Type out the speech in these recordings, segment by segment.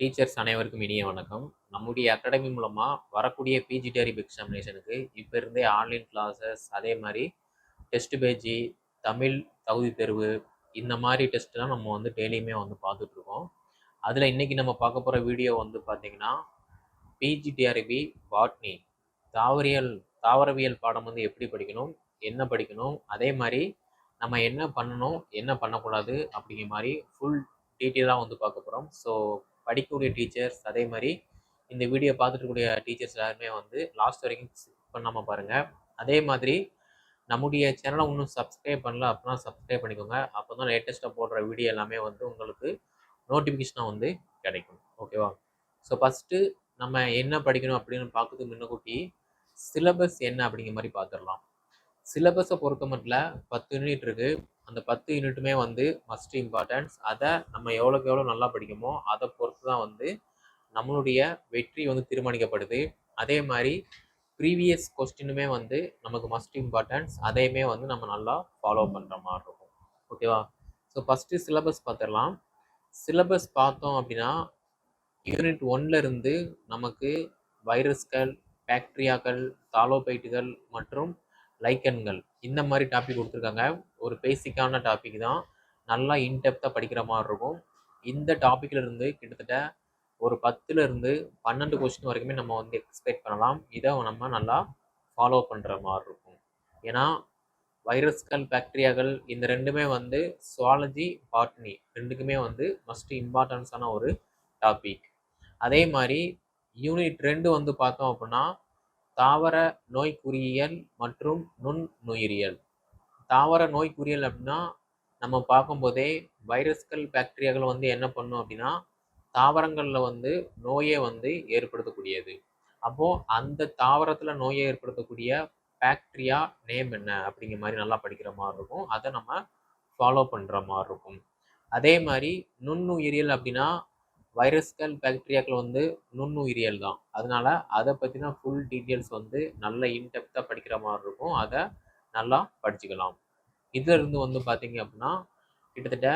Teachers அனைவருக்கும் இனிய வணக்கம். நம்முடைய அகாடமி மூலமாக வரக்கூடிய பிஜி டேரிப் எக்ஸாமினேஷனுக்கு இப்போ இருந்தே ஆன்லைன் கிளாஸஸ் அதே மாதிரி டெஸ்ட் பேஜி தமிழ் தகுதி தேர்வு இந்த மாதிரி டெஸ்ட்லாம் நம்ம வந்து டெய்லியுமே வந்து பார்த்துட்ருக்கோம் அதில் இன்றைக்கி நம்ம பார்க்க போகிற வீடியோ வந்து பார்த்திங்கன்னா பிஜிடிஆர்பி பாட்னி தாவரியல் தாவரவியல் பாடம் வந்து எப்படி படிக்கணும் என்ன படிக்கணும் அதே மாதிரி நம்ம என்ன பண்ணணும் என்ன பண்ணக்கூடாது அப்படிங்கிற மாதிரி ஃபுல் டீட்டெயிலாக வந்து பார்க்க போகிறோம் ஸோ படிக்கக்கூடிய டீச்சர்ஸ் அதே மாதிரி இந்த வீடியோ பார்த்துட்டு இருக்கக்கூடிய டீச்சர்ஸ் எல்லாருமே வந்து லாஸ்ட் வரைக்கும் பண்ணாமல் பாருங்கள் அதே மாதிரி நம்முடைய சேனலை இன்னும் சப்ஸ்கிரைப் பண்ணல அப்படின்னா சப்ஸ்கிரைப் பண்ணிக்கோங்க. அப்போ தான் லேட்டஸ்ட்டாக போடுற வீடியோ எல்லாமே வந்து உங்களுக்கு நோட்டிஃபிகேஷனாக வந்து கிடைக்கும். ஓகேவா ஸோ ஃபஸ்ட்டு நம்ம என்ன படிக்கணும் அப்படின்னு பார்க்கறதுக்கு முன்னக்கூட்டி சிலபஸ் என்ன அப்படிங்கிற மாதிரி பார்த்துடலாம். சிலபஸை பொறுத்த மட்டும் பத்து யூனிட் இருக்குது அந்த பத்து யூனிட்டுமே வந்து மஸ்ட் இம்பார்ட்டன்ஸ் அதை நம்ம எவ்வளோக்கு எவ்வளோ நல்லா படிக்குமோ அதை பொறுத்து தான் வந்து நம்மளுடைய வெற்றி வந்து தீர்மானிக்கப்படுது. அதே மாதிரி ப்ரீவியஸ் கொஸ்டினுமே வந்து நமக்கு மஸ்ட் இம்பார்ட்டன்ஸ் அதையுமே வந்து நம்ம நல்லா ஃபாலோ பண்ணுற மாதிரி இருக்கும். ஓகேவா ஸோ ஃபஸ்ட்டு சிலபஸ் பார்த்துடலாம். சிலபஸ் பார்த்தோம் அப்படின்னா யூனிட் ஒன்ல இருந்து நமக்கு வைரஸ்கள் பாக்டீரியாக்கள் தாலோபைட்டுகள் மற்றும் லைக்கன்கள் இந்த மாதிரி டாபிக் கொடுத்துருக்காங்க. ஒரு பேசிக்கான டாபிக் தான். நல்லா இன்டெப்த்தாக படிக்கிற மாதிரி இருக்கும். இந்த டாப்பிக்கில் இருந்து கிட்டத்தட்ட ஒரு பத்துலேருந்து பன்னெண்டு கொஸ்டின் வரைக்குமே நம்ம வந்து எக்ஸ்பெக்ட் பண்ணலாம். இதை நம்ம நல்லா ஃபாலோ பண்ணுற மாதிரி இருக்கும். ஏன்னா வைரஸ்கள் பாக்டீரியாக்கள் இந்த ரெண்டுமே வந்து சுவாலஜி பாட்னி ரெண்டுக்குமே வந்து மஸ்ட் இம்பார்ட்டன்ஸான ஒரு டாபிக் அதே மாதிரி யூனிட் ரெண்டு வந்து பார்த்தோம் அப்படின்னா தாவர நோய்க்குறியியல் மற்றும் நுண்ணுயிரியல். தாவர நோய்க்குறியல் அப்படின்னா நம்ம பார்க்கும்போதே வைரஸ்கள் பாக்டீரியாக்கள் வந்து என்ன பண்ணும் அப்படின்னா தாவரங்களில் வந்து நோயை வந்து ஏற்படுத்தக்கூடியது. அப்போது அந்த தாவரத்தில் நோயை ஏற்படுத்தக்கூடிய பாக்டீரியா நேம் என்ன? அப்படிங்கிற மாதிரி நல்லா படிக்கிற மாதிரி இருக்கும். அதை நம்ம ஃபாலோ பண்ணுற மாதிரி இருக்கும். அதே மாதிரி நுண்ணுயிரியல் அப்படின்னா வைரஸ்கள் பாக்டீரியாக்கள் வந்து நுண்ணுயிரியல் தான் அதனால அதை பற்றின ஃபுல் டீட்டெயில்ஸ் வந்து நல்ல இன்டெப்த்தாக படிக்கிற மாதிரி இருக்கும். அதை நல்லா படிச்சுக்கலாம். இதிலிருந்து வந்து பார்த்திங்க அப்படின்னா கிட்டத்தட்ட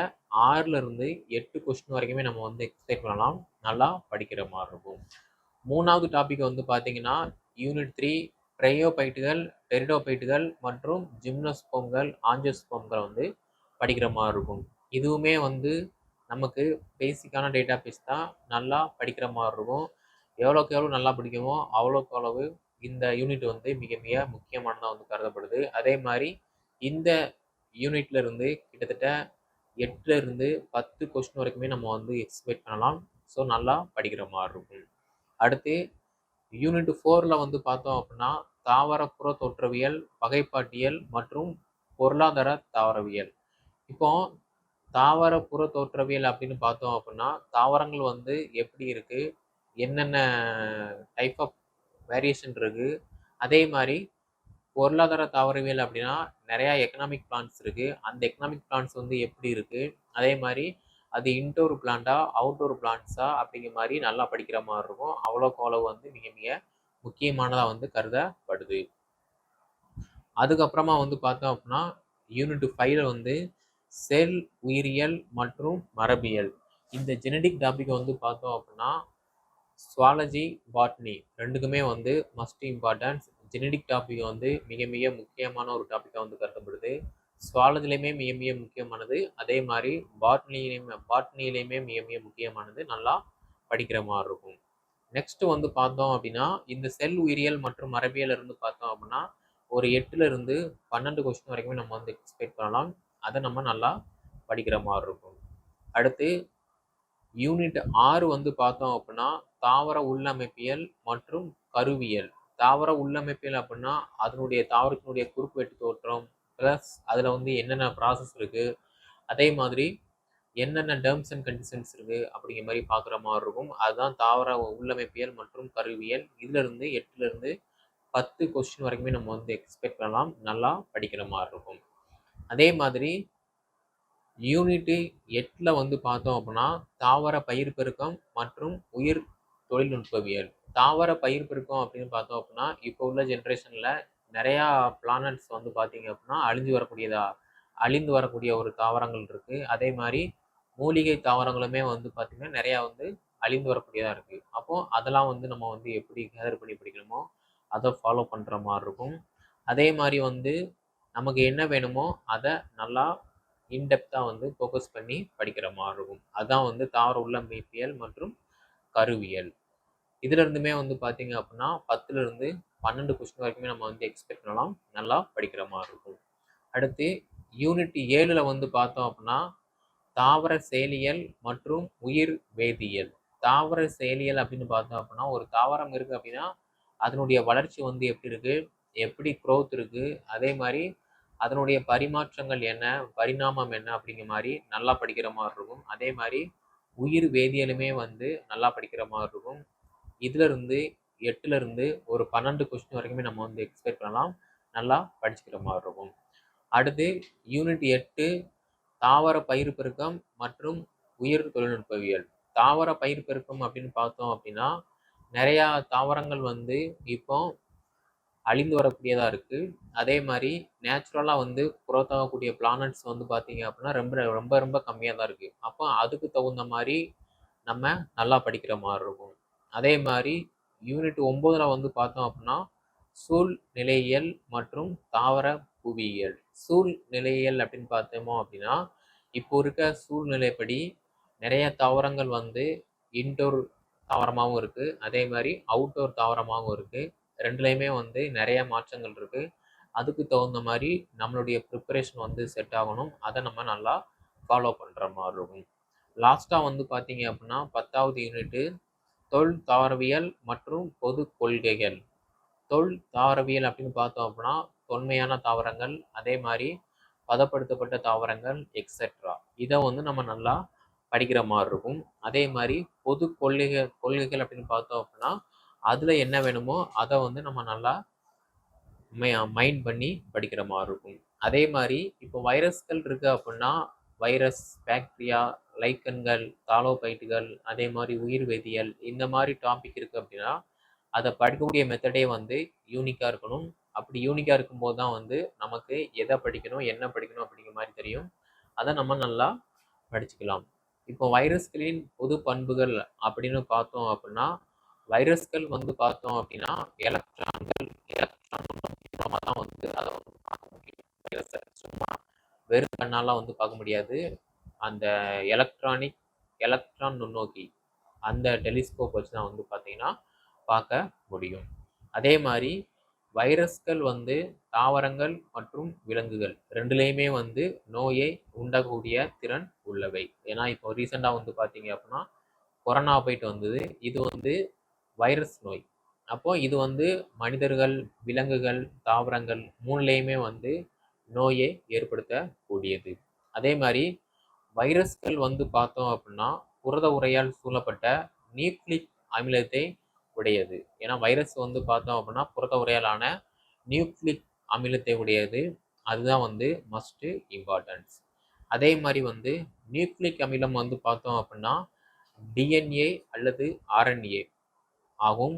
ஆறுலேருந்து எட்டு கொஸ்டின் வரைக்குமே நம்ம வந்து எக்ஸ்பிளைன் பண்ணலாம். நல்லா படிக்கிற மாதிரி இருக்கும். மூணாவது டாபிக் வந்து பார்த்தீங்கன்னா யூனிட் த்ரீ ப்ரையோபைட்டுகள் பெரிடோபைட்டுகள் மற்றும் ஜிம்னோஸ்போம்கள் ஆஞ்சோஸ்போம்கள் வந்து படிக்கிற மாதிரி இருக்கும். இதுவுமே வந்து நமக்கு பேசிக்கான டேட்டா பேஸ் தான் நல்லா படிக்கிற மாதிரி இருக்கும். எவ்வளோக்கு எவ்வளோ நல்லா படிக்குமோ அவ்வளோக்கு அளவு இந்த யூனிட் வந்து மிக மிக முக்கியமானதாக வந்து கருதப்படுது. அதே மாதிரி இந்த யூனிட்ல இருந்து கிட்டத்தட்ட எட்டுல இருந்து பத்து கொஸ்டின் வரைக்குமே நம்ம வந்து எக்ஸ்பெக்ட் பண்ணலாம். ஸோ நல்லா படிக்கிற மாதிரி இருக்கும். அடுத்து யூனிட் ஃபோரில் வந்து பார்த்தோம் அப்படின்னா தாவரப்புற தோற்றவியல் வகைப்பாட்டியல் மற்றும் பொருளாதார தாவரவியல். இப்போ தாவர புற தோற்றவியல் அப்படின்னு பார்த்தோம் அப்படின்னா தாவரங்கள் வந்து எப்படி இருக்குது என்னென்ன டைப் ஆஃப் வேரியேஷன் இருக்குது அதே மாதிரி பொருளாதார தாவரவியல் அப்படின்னா நிறையா எக்கனாமிக் பிளான்ஸ் இருக்குது அந்த எக்கனாமிக் பிளான்ஸ் வந்து எப்படி இருக்குது அதே மாதிரி அது இன்டோர் பிளான்ட்டா அவுட்டோர் பிளான்ஸா அப்படிங்கிற மாதிரி நல்லா படிக்கிற மாதிரி இருக்கும். அவ்வளோக்கு அவ்வளோ வந்து மிக மிக முக்கியமானதாக வந்து கருதப்படுது. அதுக்கப்புறமா வந்து பார்த்தோம் அப்படின்னா யூனிட் ஃபைவ்ல வந்து செல் உயிரியல் மற்றும் மரபியல். இந்த ஜெனடிக் டாபிக் வந்து பார்த்தோம் அப்படின்னா சுவாலஜி பாட்னி ரெண்டுக்குமே வந்து மஸ்ட் இம்பார்ட்டன்ஸ் ஜெனடிக் டாபிக் வந்து மிக மிக முக்கியமான ஒரு டாப்பிக்காக வந்து கருதப்படுது. சுவாலஜிலையுமே மிக மிக முக்கியமானது. அதே மாதிரி பாட்னிலையுமே பாட்னிலையுமே மிக மிக முக்கியமானது. நல்லா படிக்கிற மாதிரி இருக்கும். நெக்ஸ்ட் வந்து பார்த்தோம் அப்படின்னா இந்த செல் உயிரியல் மற்றும் மரபியல் இருந்து பார்த்தோம் அப்படின்னா ஒரு எட்டுல இருந்து பன்னெண்டு கொஸ்டின் வரைக்குமே நம்ம வந்து எக்ஸ்பெக்ட் பண்ணலாம். அதை நம்ம நல்லா படிக்கிற மாதிரி இருக்கும். அடுத்து யூனிட் ஆறு வந்து பார்த்தோம் அப்படின்னா தாவர உள்ளமைப்பியல் மற்றும் கருவியல். தாவர உள்ளமைப்பியல் அப்படின்னா அதனுடைய தாவரத்தினுடைய குறுக்குவெட்டு தோற்றம் ப்ளஸ் அதில் வந்து என்னென்ன ப்ராசஸ் இருக்குது அதே மாதிரி என்னென்ன டேர்ம்ஸ் அண்ட் கண்டிஷன்ஸ் இருக்குது அப்படிங்கிற மாதிரி பார்க்குற மாதிரி இருக்கும். அதுதான் தாவர உள்ளமைப்பியல் மற்றும் கருவியல். இதுலேருந்து எட்டுலேருந்து பத்து கொஸ்டின் வரைக்குமே நம்ம வந்து எக்ஸ்பெக்ட் பண்ணலாம். நல்லா படிக்கிற மாதிரி இருக்கும். அதே மாதிரி யூனிட்டு எட்டில் வந்து பார்த்தோம் அப்படின்னா தாவர பயிர் பெருக்கம் மற்றும் உயிர் தொழில்நுட்பவியல் தாவர பயிர் பெருக்கம் அப்படின்னு பார்த்தோம் அப்படின்னா இப்போ உள்ள ஜென்ரேஷனில் நிறையா பிளானட்ஸ் வந்து பார்த்தீங்க அப்படின்னா அழிஞ்சு வரக்கூடியதா அழிந்து வரக்கூடிய ஒரு தாவரங்கள் இருக்குது அதே மாதிரி மூலிகை தாவரங்களுமே வந்து பார்த்திங்கன்னா நிறையா வந்து அழிந்து வரக்கூடியதாக இருக்குது அப்போது அதெல்லாம் வந்து நம்ம வந்து எப்படி கேதர் பண்ணி படிக்கணுமோ அதை ஃபாலோ பண்ணுற மாதிரி இருக்கும். அதே மாதிரி வந்து நமக்கு என்ன வேணுமோ அதை நல்லா இன்டெப்த்தாக வந்து ஃபோக்கஸ் பண்ணி படிக்கிற மாதிரி இருக்கும். அதுதான் வந்து தாவர உள்ள மெய்ப்பியல் மற்றும் கருவியல். இதுலேருந்துமே வந்து பார்த்தீங்க அப்படின்னா பத்துலேருந்து பன்னெண்டு கொஸ்டின் வரைக்குமே நம்ம வந்து எக்ஸ்பெக்ட் பண்ணலாம். நல்லா படிக்கிற மாதிரி இருக்கும். அடுத்து யூனிட் ஏழில் வந்து பார்த்தோம் அப்படின்னா தாவர செயலியல் மற்றும் உயிர் வேதியியல். தாவர செயலியல் அப்படின்னு பார்த்தோம் அப்படின்னா ஒரு தாவரம் இருக்குது அப்படின்னா அதனுடைய வளர்ச்சி வந்து எப்படி இருக்குது எப்படி க்ரோத் இருக்குது அதே மாதிரி அதனுடைய பரிமாற்றங்கள் என்ன பரிணாமம் என்ன அப்படிங்கிற மாதிரி நல்லா படிக்கிற மாதிரி இருக்கும். அதே மாதிரி உயிர் வேதியியலுமே வந்து நல்லா படிக்கிற மாதிரி இருக்கும். இதுலேருந்து எட்டுலேருந்து இருந்து ஒரு பன்னெண்டு கொஸ்டின் வரைக்குமே நம்ம வந்து எக்ஸ்பெக்ட் பண்ணலாம். நல்லா படிச்சுக்கிற மாதிரி இருக்கும். அடுத்து யூனிட் எட்டு தாவர பயிர் பெருக்கம் மற்றும் உயிர் தொழில்நுட்பவியல். தாவர பயிர் பெருக்கம் அப்படின்னு பார்த்தோம் அப்படின்னா நிறையா தாவரங்கள் வந்து இப்போ அழிந்து வரக்கூடியதாக இருக்குது அதே மாதிரி நேச்சுரலாக வந்து growth ஆகக்கூடிய பிளானட்ஸ் வந்து பார்த்திங்க அப்படின்னா ரொம்ப ரொம்ப ரொம்ப கம்மியாக தான் இருக்குது அப்போ அதுக்கு தகுந்த மாதிரி நம்ம நல்லா படிக்கிற மாதிரி இருக்கும். அதே மாதிரி யூனிட் ஒம்போதில் வந்து பார்த்தோம் அப்படின்னா சூழ்நிலையியல் மற்றும் தாவர புவியியல். சூழ்நிலையியல் அப்படின்னு பார்த்தோமோ அப்படின்னா இப்போ இருக்க சூழ்நிலைப்படி நிறைய தாவரங்கள் வந்து இன்டோர் தாவரமாகவும் இருக்குது அதே மாதிரி அவுட்டோர் தாவரமாகவும் இருக்குது ரெண்டுலேயுமே வந்து நிறைய மாற்றங்கள் இருக்குது அதுக்கு தகுந்த மாதிரி நம்மளுடைய ப்ரிப்பரேஷன் வந்து செட் ஆகணும். அதை நம்ம நல்லா ஃபாலோ பண்ணுற மாதிரி இருக்கும். லாஸ்ட்டாக வந்து பார்த்தீங்க அப்படின்னா பத்தாவது யூனிட்டு தொல் தாவரவியல் மற்றும் பொது கொள்கைகள். தொல் தாவரவியல் அப்படின்னு பார்த்தோம் அப்படின்னா தொன்மையான தாவரங்கள் அதே மாதிரி பதப்படுத்தப்பட்ட தாவரங்கள் எக்ஸெட்ரா இதை வந்து நம்ம நல்லா படிக்கிற மாதிரி இருக்கும். அதே மாதிரி பொது கொள்கைகள் கொள்கைகள் அப்படின்னு பார்த்தோம் அப்படின்னா அதில் என்ன வேணுமோ அதை வந்து நம்ம நல்லா மைண்ட் பண்ணி படிக்கிற மாதிரி இருக்கும். அதே மாதிரி இப்போ வைரஸ்கள் இருக்குது அப்படின்னா வைரஸ் பாக்டீரியா லைக்கன்கள் தாலோபைட்டுகள் அதே மாதிரி உயிர் வேதியியல் இந்த மாதிரி டாபிக் இருக்குது அப்படின்னா அதை படிக்கக்கூடிய மெத்தடே வந்து யூனிக்காக இருக்கணும். அப்படி யூனிக்காக இருக்கும்போது தான் வந்து நமக்கு எதை படிக்கணும் என்ன படிக்கணும் அப்படிங்கிற மாதிரி தெரியும். அதை நம்ம நல்லா படிச்சுக்கலாம். இப்போ வைரஸ்களின் பொது பண்புகள் அப்படின்னு பார்த்தோம் அப்படின்னா வைரஸ்கள் வந்து பார்த்தோம் அப்படின்னா எலக்ட்ரான்கள் எலக்ட்ரான் மூலமாக தான் வந்து அதை வந்து பார்க்க முடியும். வைரஸை சும்மா வெறும் கண்ணாலாம் வந்து பார்க்க முடியாது. அந்த எலக்ட்ரானிக் எலக்ட்ரான் நுண்ணோக்கி அந்த டெலிஸ்கோப் வச்சு தான் வந்து பார்த்தீங்கன்னா பார்க்க முடியும். அதே மாதிரி வைரஸ்கள் வந்து தாவரங்கள் மற்றும் விலங்குகள் ரெண்டுலேயுமே வந்து நோயை உண்டக்கூடிய திறன் உள்ளவை. ஏன்னா இப்போ ரீசெண்டாக வந்து பார்த்தீங்க அப்படின்னா கொரோனா போயிட்டு வந்தது. இது வந்து வைரஸ் நோய். அப்போது இது வந்து மனிதர்கள் விலங்குகள் தாவரங்கள் மூணுலேயுமே வந்து நோயை ஏற்படுத்தக்கூடியது. அதே மாதிரி வைரஸ்கள் வந்து பார்த்தோம் அப்படின்னா புரத உரையால் சூழப்பட்ட நியூக்ளிக் அமிலத்தை உடையது. ஏன்னா வைரஸ் வந்து பார்த்தோம் அப்படின்னா புரத உரையாலான நியூக்ளிக் அமிலத்தை உடையது. அதுதான் வந்து மஸ்ட்டு இம்பார்ட்டன்ஸ் அதே மாதிரி வந்து நியூக்ளிக் அமிலம் வந்து பார்த்தோம் அப்படின்னா டிஎன்ஏ அல்லது ஆர்என்ஏ ஆகும்.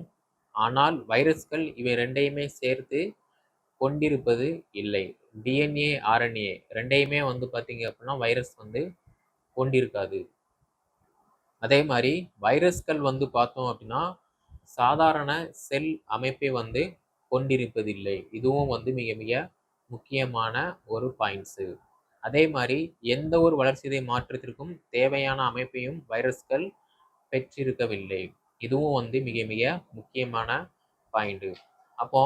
ஆனால் வைரஸ்கள் இவை ரெண்டையுமே சேர்த்து கொண்டிருப்பது இல்லை. டிஎன்ஏ ஆர்என்ஏ ரெண்டையுமே வந்து பார்த்தீங்க அப்படின்னா வைரஸ் வந்து கொண்டிருக்காது. அதே மாதிரி வைரஸ்கள் வந்து பார்த்தோம் அப்படின்னா சாதாரண செல் அமைப்பை வந்து கொண்டிருப்பதில்லை. இதுவும் வந்து மிக மிக முக்கியமான ஒரு பாயிண்ட்ஸு அதே மாதிரி எந்த ஒரு வளர்ச்சியை மாற்றத்திற்கும் தேவையான அமைப்பையும் வைரஸ்கள் பெற்றிருக்கவில்லை. இதுவும் வந்து மிக மிக முக்கியமான பாயிண்ட்டு அப்போ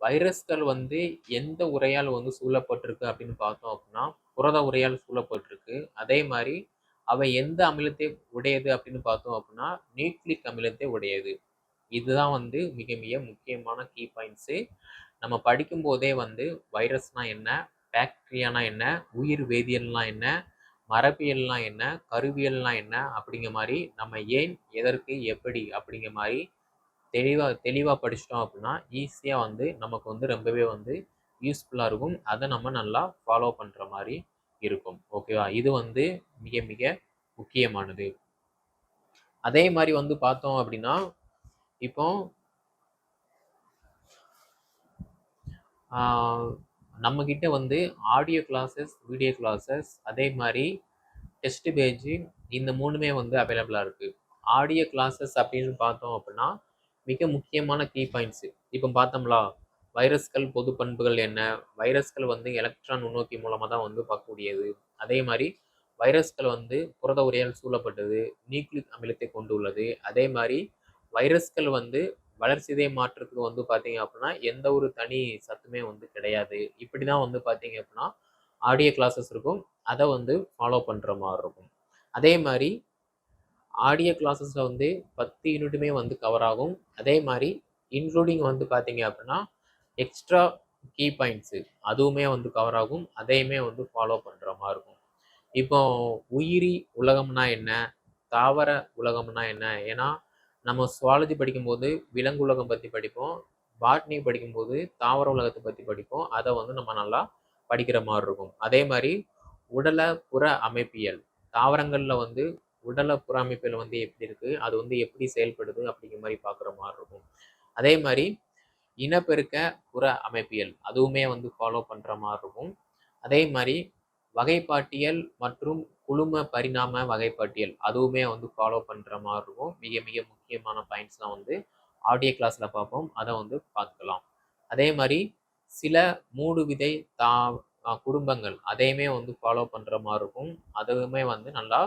வைரஸ்கள் வந்து எந்த உரையால் வந்து சூழப்பட்டிருக்கு அப்படின்னு பார்த்தோம் அப்படின்னா புரத உரையால் சூழப்பட்டிருக்கு. அதே மாதிரி அவை எந்த அமிலத்தை உடையது அப்படின்னு பார்த்தோம் அப்படின்னா நியூக்ளிக் அமிலத்தை உடையது. இதுதான் வந்து மிக மிக முக்கியமான கீ பாயிண்ட்ஸு நம்ம படிக்கும் போதே வந்து வைரஸ்னா என்ன பாக்டீரியானா என்ன உயிர் வேதியியல்னா என்ன மரபியல்னா என்ன? கருவியல்னா என்ன? அப்படிங்கிற மாதிரி நம்ம ஏன் எதற்கு எப்படி அப்படிங்கிற மாதிரி தெளிவாக தெளிவாக படிச்சிட்டோம் அப்படின்னா ஈஸியாக வந்து நமக்கு வந்து ரொம்பவே வந்து யூஸ்ஃபுல்லாக இருக்கும். அதை நம்ம நல்லா ஃபாலோ பண்ணுற மாதிரி இருக்கும். ஓகேவா இது வந்து மிக மிக முக்கியமானது. அதே மாதிரி வந்து பார்த்தோம் அப்படின்னா இப்போ நம்மக்கிட்ட வந்து ஆடியோ கிளாஸஸ் வீடியோ கிளாஸஸ் அதே மாதிரி டெஸ்ட் பேஜ் இந்த மூணுமே வந்து அவைலபிளாக இருக்குது ஆடியோ கிளாஸஸ் அப்படின்னு பார்த்தோம் அப்படின்னா மிக முக்கியமான கீ பாயிண்ட்ஸு இப்போ பார்த்தோம்லா வைரஸ்கள் பொது பண்புகள் என்ன? வைரஸ்கள் வந்து எலக்ட்ரான் நுண்ணோக்கி மூலமாக தான் வந்து பார்க்கக்கூடியது. அதே மாதிரி வைரஸ்கள் வந்து புரத உரையால் சூழப்பட்டது நியூக்ளிக் அமிலத்தை கொண்டுள்ளது. அதே மாதிரி வைரஸ்கள் வந்து வளர்சிதை மாற்றத்துக்கு வந்து பார்த்தீங்க அப்படின்னா எந்த ஒரு தனி சத்துமே வந்து கிடையாது. இப்படி தான் வந்து பார்த்தீங்க அப்படின்னா ஆடியோ கிளாஸஸ் இருக்கும். அதை வந்து ஃபாலோ பண்ணுற மாதிரி இருக்கும். அதே மாதிரி ஆடியோ கிளாஸஸில் வந்து பத்து யூனிட்டுமே வந்து கவர் ஆகும். அதே மாதிரி இன்க்ளூடிங் வந்து பார்த்தீங்க அப்படின்னா எக்ஸ்ட்ரா கீ பாயிண்ட்ஸு அதுவுமே வந்து கவர் ஆகும். அதையுமே வந்து ஃபாலோ பண்ணுற மாதிரி இருக்கும். இப்போ உயிரி உலகம்னா என்ன? தாவர உலகம்னா என்ன? ஏன்னா நம்ம சுவாலஜி படிக்கும்போது விலங்கு உலகம் பற்றி படிப்போம். பாட்னி படிக்கும்போது தாவர உலகத்தை பற்றி படிப்போம். அதை வந்து நம்ம நல்லா படிக்கிற மாதிரி இருக்கும். அதே மாதிரி உடல புற அமைப்பியல் தாவரங்களில் வந்து உடல புற அமைப்பியல் வந்து எப்படி இருக்குது அது வந்து எப்படி செயல்படுது அப்படிங்கிற மாதிரி பார்க்குற மாதிரி இருக்கும். அதே மாதிரி இனப்பெருக்க புற அமைப்பியல் அதுவுமே வந்து ஃபாலோ பண்ணுற மாதிரி இருக்கும். அதே மாதிரி வகைப்பாட்டியல் மற்றும் குழும பரிணாம வகைப்பட்டியல் அதுவுமே வந்து ஃபாலோ பண்ணுற மாதிரி இருக்கும். மிக மிக முக்கியமான பாயிண்ட்ஸ்லாம் வந்து ஆடியோ கிளாஸில் பார்ப்போம். அதை வந்து பார்த்துக்கலாம். அதே மாதிரி சில மூடு விதை தா குடும்பங்கள் அதையுமே வந்து ஃபாலோ பண்ணுற மாதிரி இருக்கும். அதுவுமே வந்து நல்லா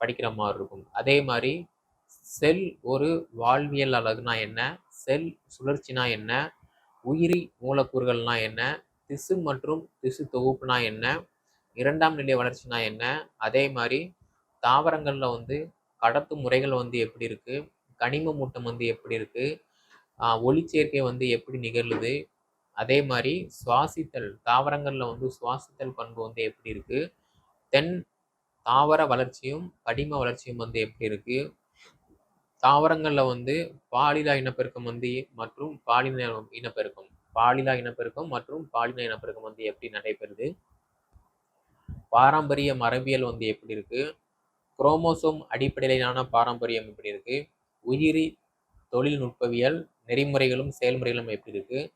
படிக்கிற மாதிரி இருக்கும். அதே மாதிரி செல் ஒரு வாழ்வியல் அழகுனா என்ன? செல் சுழற்சினா என்ன? உயிரி மூலக்கூறுகள்னா என்ன? திசு மற்றும் திசு தொகுப்புனா என்ன? இரண்டாம் நிலை வளர்ச்சினா என்ன? அதே மாதிரி தாவரங்களில் வந்து கடத்து முறைகள் வந்து எப்படி இருக்குது கனிம மூட்டம் வந்து எப்படி இருக்குது ஒளிச்சேர்க்கை வந்து எப்படி நிகழுது அதே மாதிரி சுவாசித்தல் தாவரங்களில் வந்து சுவாசித்தல் பண்பு வந்து எப்படி இருக்குது தென் தாவர வளர்ச்சியும் படிம வளர்ச்சியும் வந்து எப்படி இருக்குது தாவரங்களில் வந்து பாலிலா இனப்பெருக்கம் வந்து மற்றும் பாலின இனப்பெருக்கம் பாலிலா இனப்பெருக்கம் மற்றும் பாலின இனப்பெருக்கம் வந்து எப்படி நடைபெறுது? பாரம்பரிய மரபியல் வந்து எப்படி இருக்குது குரோமோசோம் அடிப்படையிலான பாரம்பரியம் எப்படி இருக்குது உயிரி தொழில்நுட்பவியல் நெறிமுறைகளும் செயல்முறைகளும் எப்படி இருக்குது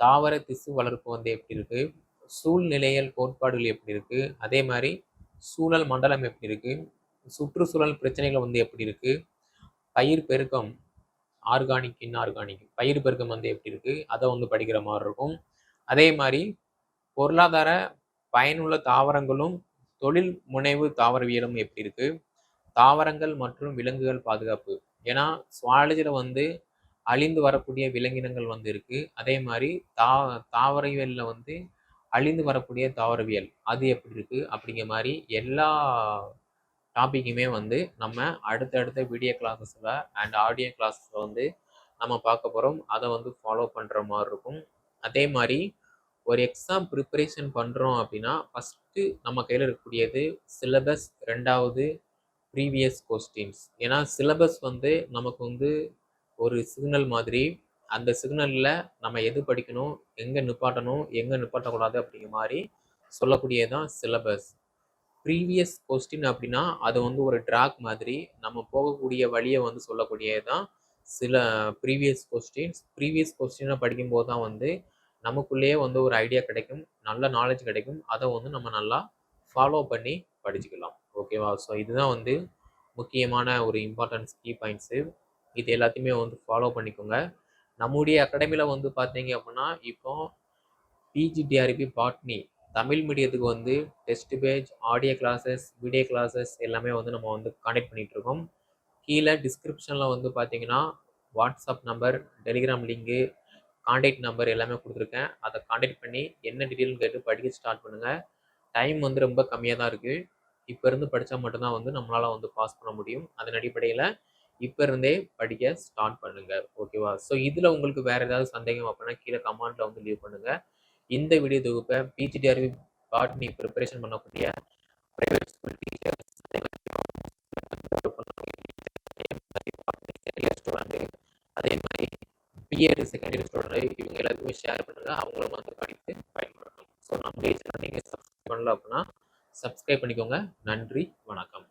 தாவர திசு வளர்ப்பு வந்து எப்படி இருக்குது சூழ்நிலையல் கோட்பாடுகள் எப்படி இருக்குது அதே மாதிரி சூழல் மண்டலம் எப்படி இருக்குது சுற்றுச்சூழல் பிரச்சனைகள் வந்து எப்படி இருக்குது பயிர் பெருக்கம் ஆர்கானிக் இன்ஆர்கானிக் பயிர் பெருக்கம் வந்து எப்படி இருக்குது அதை வந்து படிக்கிற மாதிரி இருக்கும். அதே மாதிரி பொருளாதார பயனுள்ள தாவரங்களும் தொழில் முனைவு தாவரவியலும் எப்படி இருக்கு? தாவரங்கள் மற்றும் விலங்குகள் பாதுகாப்பு. ஏன்னா சுவாலஜியில் வந்து அழிந்து வரக்கூடிய விலங்கினங்கள் வந்து இருக்கு. அதே மாதிரி தா தாவரவியலில் வந்து அழிந்து வரக்கூடிய தாவரவியல் அது எப்படி இருக்கு? அப்படிங்கிற மாதிரி எல்லா டாப்பிக்குமே வந்து நம்ம அடுத்தடுத்த வீடியோ கிளாஸஸில் அண்ட் ஆடியோ கிளாஸஸில் வந்து நம்ம பார்க்க போகிறோம் அதை வந்து ஃபாலோ பண்ணுற மாதிரி இருக்கும். அதே மாதிரி ஒரு எக்ஸாம் ப்ரிப்பரேஷன் பண்ணுறோம் அப்படின்னா ஃபஸ்ட்டு நம்ம கையில் இருக்கக்கூடியது சிலபஸ் ரெண்டாவது ப்ரீவியஸ் கொஸ்டின்ஸ் ஏன்னா சிலபஸ் வந்து நமக்கு வந்து ஒரு சிக்னல் மாதிரி அந்த சிக்னலில் நம்ம எது படிக்கணும் எங்கே நிப்பாட்டணும் எங்கே நிப்பாட்டக்கூடாது அப்படிங்கிற மாதிரி சொல்லக்கூடியதான் சிலபஸ் ப்ரீவியஸ் கொஸ்டின் அப்படின்னா அது வந்து ஒரு ட்ராக் மாதிரி நம்ம போகக்கூடிய வழியை வந்து சொல்லக்கூடியது தான் சில ப்ரீவியஸ் கொஸ்டின்ஸ் ப்ரீவியஸ் கொஸ்டினை படிக்கும்போது தான் வந்து நமக்குள்ளேயே வந்து ஒரு ஐடியா கிடைக்கும் நல்ல நாலேஜ் கிடைக்கும். அதை வந்து நம்ம நல்லா ஃபாலோ பண்ணி படிச்சுக்கலாம். ஓகேவா ஸோ இதுதான் வந்து முக்கியமான ஒரு இம்பார்ட்டன்ஸ் கீ பாயிண்ட்ஸு இது எல்லாத்தையுமே வந்து ஃபாலோ பண்ணிக்கோங்க. நம்முடைய அகாடமியில் வந்து பார்த்தீங்க அப்படின்னா இப்போ பிஜிடிஆர்பி பாட்னி தமிழ் மீடியத்துக்கு வந்து test page audio classes video classes எல்லாமே வந்து நம்ம வந்து கனெக்ட் பண்ணிகிட்டு இருக்கோம். கீழே டிஸ்கிரிப்ஷனில் வந்து பார்த்தீங்கன்னா WhatsApp number Telegram link contact number எல்லாமே கொடுத்துருக்கேன். அதை காண்டாக்ட் பண்ணி என்ன டீட்டெயில்னு கேட்டு படிக்க ஸ்டார்ட் பண்ணுங்கள் டைம் வந்து ரொம்ப கம்மியாக தான் இருக்குது இப்போ இருந்து படித்தா மட்டும்தான் வந்து நம்மளால் வந்து பாஸ் பண்ண முடியும். அதன் அடிப்படையில் இப்போ இருந்தே படிக்க ஸ்டார்ட் பண்ணுங்கள் ஓகேவா ஸோ இதில் உங்களுக்கு வேறு ஏதாவது சந்தேகம் அப்படின்னா கீழே கமெண்ட்டில் வந்து லீவ் பண்ணுங்கள் இந்த வீடியோ தொகுப்பை பிஜிடிஆர்வி பாட்னி ப்ரிப்பரேஷன் பண்ணக்கூடிய ப்ரைவேட் ஸ்கூல் டீச்சர்ஸ் அதே மாதிரி பிஎட் செகண்டரி ஸ்டூடெண்ட் இவங்க எல்லாத்துக்குமே ஷேர் பண்ணுங்கள் அவங்களும் வந்து படித்து பயன்படணும் ஸோ நம்ம சேனல் நீங்கள் சப்ஸ்கிரைப் பண்ணல அப்படின்னா சப்ஸ்கிரைப் பண்ணிக்கோங்க. நன்றி வணக்கம்.